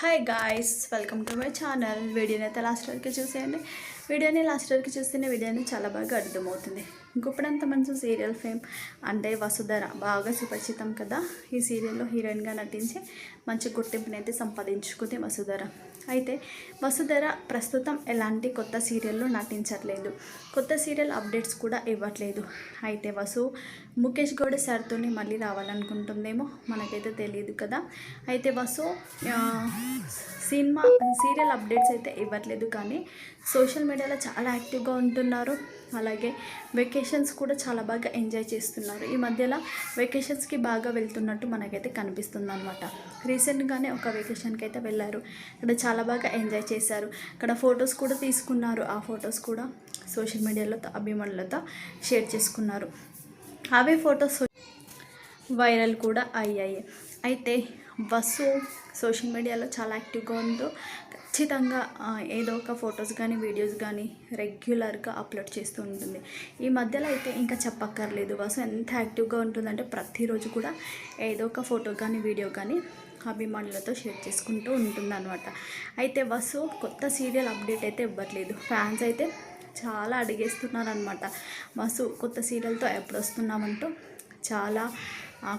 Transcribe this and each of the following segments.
Hi guys welcome to my channel వీడియోని అయితే last వరకు చూసేయండి. వీడియోని లాస్ట్ వరకు చూస్తేనే వీడియోని చాలా బాగా అర్థమవుతుంది. గుప్పడంత మంచి సీరియల్ ఫేమ్ అంటే వసుధర బాగా సుపరిచితం కదా. ఈ సీరియల్లో హీరోయిన్గా నటించి మంచి గుర్తింపుని అయితే సంపాదించుకుంది వసుధర. అయితే వసుధర ప్రస్తుతం ఎలాంటి కొత్త సీరియల్లో నటించట్లేదు. కొత్త సీరియల్ అప్డేట్స్ కూడా ఇవ్వట్లేదు. అయితే వసు ముఖేష్ గౌడ సార్తో మళ్ళీ రావాలనుకుంటుందేమో మనకైతే తెలియదు కదా. అయితే వసు సినిమా సీరియల్ అప్డేట్స్ అయితే ఇవ్వట్లేదు కానీ సోషల్ మీడియాలో చాలా యాక్టివ్గా ఉంటున్నారు. అలాగే వెకేషన్స్ కూడా చాలా బాగా ఎంజాయ్ చేస్తున్నారు. ఈ మధ్యలో వెకేషన్స్కి బాగా వెళ్తున్నట్టు మనకైతే కనిపిస్తుంది అనమాట రీసెంట్గానే ఒక వెకేషన్కి అయితే వెళ్ళారు. అక్కడ చాలా బాగా ఎంజాయ్ చేశారు. అక్కడ ఫొటోస్ కూడా తీసుకున్నారు. ఆ ఫొటోస్ కూడా సోషల్ మీడియాలో అభిమానులతో షేర్ చేసుకున్నారు. అవే ఫొటోస్ వైరల్ కూడా అయ్యాయి. అయితే బస్సు సోషల్ మీడియాలో చాలా యాక్టివ్గా ఉందో ఖచ్చితంగా ఏదో ఒక ఫొటోస్ కానీ వీడియోస్ కానీ రెగ్యులర్గా అప్లోడ్ చేస్తూ ఉంటుంది. ఈ మధ్యలో అయితే ఇంకా చెప్పక్కర్లేదు. బస్సు ఎంత యాక్టివ్గా ఉంటుందంటే ప్రతిరోజు కూడా ఏదో ఒక ఫోటో కానీ వీడియో కానీ అభిమానులతో షేర్ చేసుకుంటూ ఉంటుందన్నమాట. అయితే బస్సు కొత్త సీరియల్ అప్డేట్ అయితే ఇవ్వట్లేదు. ఫ్యాన్స్ అయితే చాలా అడిగేస్తున్నారనమాట బస్సు కొత్త సీరియల్తో ఎప్పుడు వస్తున్నామంటూ చాలా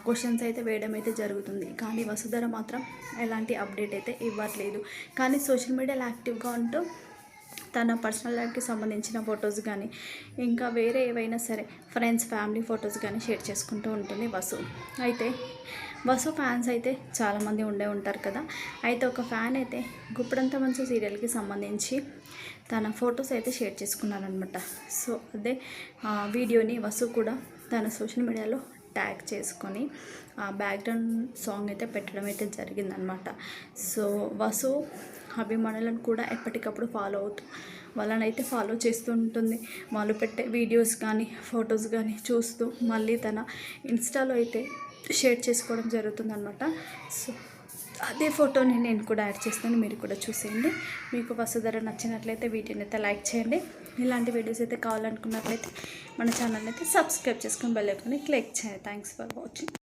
క్వశ్చన్స్ అయితే వేయడం అయితే జరుగుతుంది. కానీ వసుధర మాత్రం ఎలాంటి అప్డేట్ అయితే ఇవ్వట్లేదు. కానీ సోషల్ మీడియాలో యాక్టివ్గా ఉంటూ తన పర్సనల్ లైఫ్కి సంబంధించిన ఫొటోస్ కానీ ఇంకా వేరే ఏవైనా సరే ఫ్రెండ్స్ ఫ్యామిలీ ఫొటోస్ కానీ షేర్ చేసుకుంటూ ఉంటుంది వసు. అయితే వసు ఫ్యాన్స్ అయితే చాలామంది ఉండే ఉంటారు కదా. అయితే ఒక ఫ్యాన్ అయితే గుప్పడంత మంచి సీరియల్కి సంబంధించి తన ఫొటోస్ అయితే షేర్ చేసుకున్నారనమాట సో అదే వీడియోని వసు కూడా తన సోషల్ మీడియాలో ట్యాగ్ చేసుకొని ఆ బ్యాక్గ్రౌండ్ సాంగ్ అయితే పెట్టడం అయితే జరిగిందనమాట సో వసు అభిమానులను కూడా ఎప్పటికప్పుడు ఫాలో అవుతూ వాళ్ళని అయితే ఫాలో చేస్తూ ఉంటుంది. వాళ్ళు పెట్టే వీడియోస్ కానీ ఫొటోస్ కానీ చూస్తూ మళ్ళీ తన ఇన్స్టాలో అయితే షేర్ చేసుకోవడం జరుగుతుందనమాట సో అదే ఫోటోని నేను కూడా యాడ్ చేస్తాను మీరు కూడా చూసేయండి. మీకు వసుధర నచ్చినట్లయితే వీడియోని అయితే లైక్ చేయండి. ఇలాంటి వీడియోస్ అయితే కావాలనుకున్నట్లయితే మన ఛానల్ అయితే సబ్స్క్రైబ్ చేసుకొని బెల్ ఐకాన్ని క్లిక్ చేయండి. Thanks for watching